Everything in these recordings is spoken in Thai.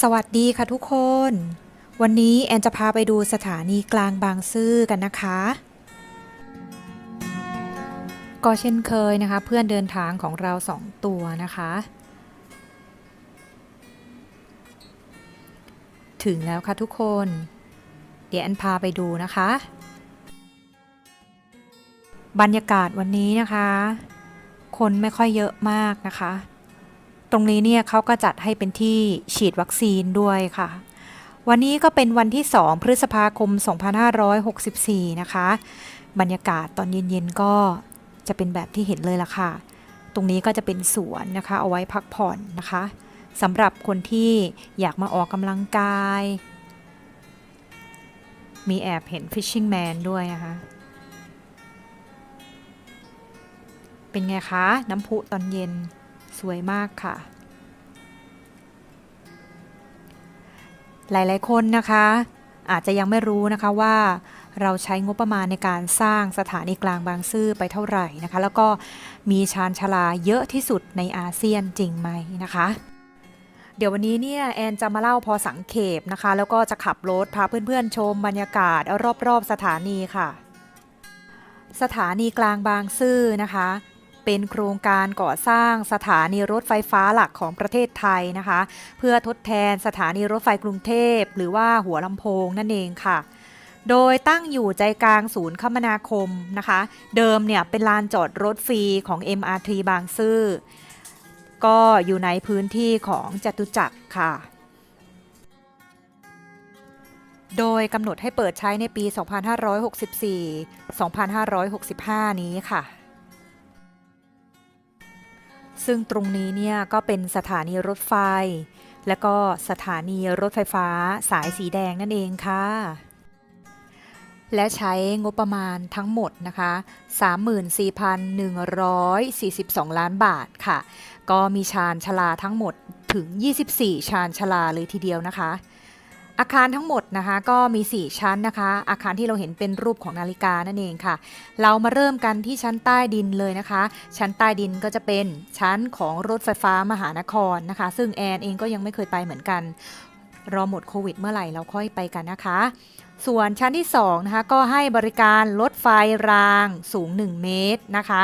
สวัสดีค่ะทุกคน วันนี้แอนจะพาไปดูสถานีกลางบางซื่อกันนะคะ ก็เช่นเคยนะคะ เพื่อนเดินทางของเราสองตัวนะคะ ถึงแล้วค่ะทุกคน เดี๋ยวแอนพาไปดูนะคะ บรรยากาศวันนี้นะคะ คนไม่ค่อยเยอะมากนะคะ ตรงนี้เนี่ยเขาก็จัดให้เป็นที่ฉีดวัคซีนด้วยค่ะ วันนี้ก็เป็นวันที่ 2 พฤษภาคม 2564 นะคะ บรรยากาศตอนเย็นๆก็จะเป็นแบบที่เห็นเลยล่ะค่ะ ตรงนี้ก็จะเป็นสวนนะคะ เอาไว้พักผ่อนนะคะสำหรับคนที่อยากมาออกกำลังกาย มีแอบเห็น Fishing Man ด้วยนะคะ เป็นไงคะ น้ำพุตอนเย็น สวยมากค่ะ หลายๆคนนะคะ อาจจะยังไม่รู้นะคะว่าเราใช้งบประมาณในการสร้างสถานีกลางบางซื่อไปเท่าไหร่นะคะ แล้วก็มีชานชาลาเยอะที่สุดในอาเซียนจริงไหมนะคะ เดี๋ยววันนี้เนี่ยแอนจะมาเล่าพอสังเขปนะคะ แล้วก็จะขับรถพาเพื่อนๆชมบรรยากาศรอบๆสถานีค่ะ สถานีกลางบางซื่อนะคะ เป็นโครงการก่อสร้างสถานีรถไฟฟ้าหลักของประเทศไทยนะคะ เพื่อทดแทนสถานีรถไฟกรุงเทพ หรือว่าหัวลำโพงนั่นเองค่ะโดยตั้งอยู่ใจกลางศูนย์คมนาคมนะคะ เดิมเนี่ยเป็นลานจอดรถฟรีของ MRT บางซื่อ ก็อยู่ในพื้นที่ของจตุจักรค่ะ โดยกำหนดให้เปิดใช้ในปี 2564-2565 นี้ค่ะ ซึ่งตรงนี้เนี่ยก็เป็นสถานีรถไฟ และก็สถานีรถไฟฟ้าสายสีแดงนั่นเองค่ะ และใช้งบประมาณทั้งหมดนะคะ 34,142 ล้านบาทค่ะ ก็มีชานชลาทั้งหมดถึง 24 ชานชลาเลยทีเดียวนะคะ อาคารทั้งหมดนะคะก็มี 4 ชั้นนะคะ อาคารที่เราเห็นเป็นรูปของนาฬิกานั่นเองค่ะ เรามาเริ่มกันที่ชั้นใต้ดินเลยนะคะ ชั้นใต้ดินก็จะเป็นชั้นของรถไฟฟ้ามหานครนะคะ ซึ่งแอนเองก็ยังไม่เคยไปเหมือนกัน รอหมดโควิดเมื่อไหร่เราค่อยไปกันนะคะ ส่วนชั้นที่2นะคะก็ให้บริการรถไฟรางสูง 1 เมตรนะคะ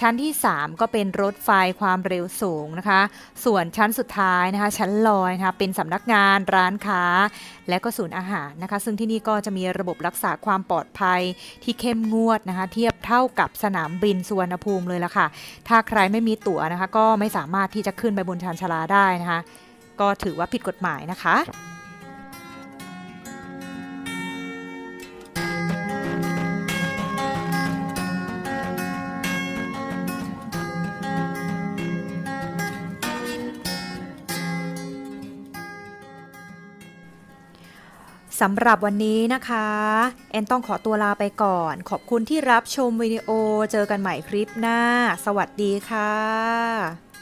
ชั้นที่ 3 ก็เป็นรถไฟความเร็วสูงนะคะ ส่วนชั้นสุดท้ายนะคะ ชั้นลอยนะคะเป็นสำนักงานร้านค้า และก็ศูนย์อาหารนะคะ ซึ่งที่นี่ก็จะมีระบบรักษาความปลอดภัยที่เข้มงวดนะคะ เทียบเท่ากับสนามบินสุวรรณภูมิเลยละค่ะ ถ้าใครไม่มีตั๋วนะคะ ก็ไม่สามารถที่จะขึ้นไปบนชานชาลาได้นะคะ ก็ถือว่าผิดกฎหมายนะคะสำหรับวันนี้นะคะ แอนต้องขอตัวลาไปก่อน ขอบคุณที่รับชมวิดีโอเจอกันใหม่คลิปหน้า สวัสดีค่ะ